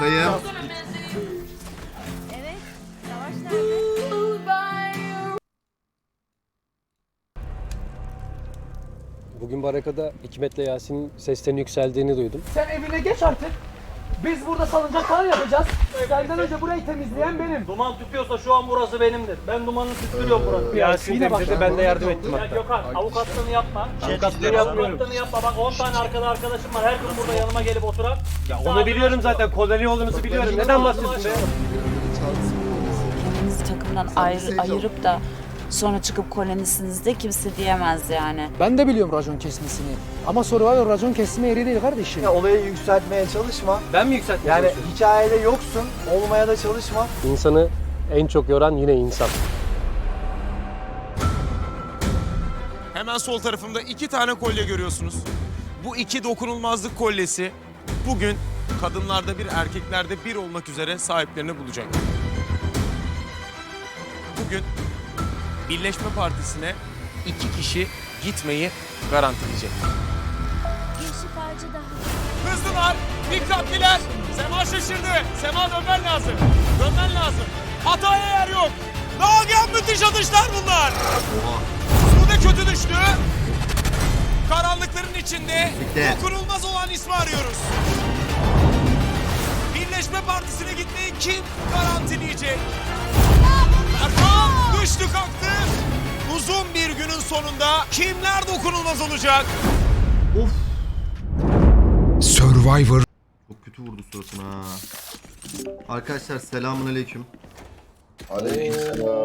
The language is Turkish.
Berkay'ım. Evet. Savaş nerede? Bugün Baraka'da Hikmet'le Yasin'in seslerinin yükseldiğini duydum. Sen evine geç artık. Biz burada salıncak falan yapacağız. Senden önce burayı temizleyen benim. Duman tütüyorsa şu an burası benimdir. Ben dumanı tüttürüyorum burası. Yasin yine bak temizledi, ben de yardım ettim Ya hatta. Gökhan avukatlığını yapma. Avukatlığını yapmıyorum. Avukatlığını yapma. Bak 10 tane arkada arkadaşım var. Her gün burada yanıma gelip oturan. Ya onu biliyorum zaten, koloni olduğunuzu biliyorum. Neden bahsediyorsun be? kendinizi takımdan ayrı, ayırıp da sonra çıkıp kolonisiniz de kimse diyemez yani. Ben de biliyorum racon kesmesini. Ama Survivor racon kesme yeri değil kardeşim. Ya olayı yükseltmeye çalışma. Ben mi yükselttim? Yani hikayede yoksun, olmaya da çalışma. İnsanı en çok yoran yine insan. Hemen sol tarafımda iki tane kolye görüyorsunuz. Bu iki dokunulmazlık kolyesi bugün kadınlarda bir erkeklerde bir olmak üzere sahiplerini bulacak. Bugün Birleşme Partisi'ne iki kişi gitmeyi garantileyecek. Bir şifacı daha. Hızlılar, dikkatliler. Sema şaşırdı. Sema dönmen lazım. Dönmen lazım. Hataya yer yok. Nagihan müthiş atışlar bunlar. Sude kötü düştü. Karanlıkların içinde Bitti. dokunulmaz olan ismi arıyoruz. Birleşme Partisi'ne gitmeyi kim garantileyecek? Düştü kalktı. Uzun bir günün sonunda kimler dokunulmaz olacak? Survivor Çok kötü vurdu suratına ha. Arkadaşlar selamun aleyküm. Aleykümselam.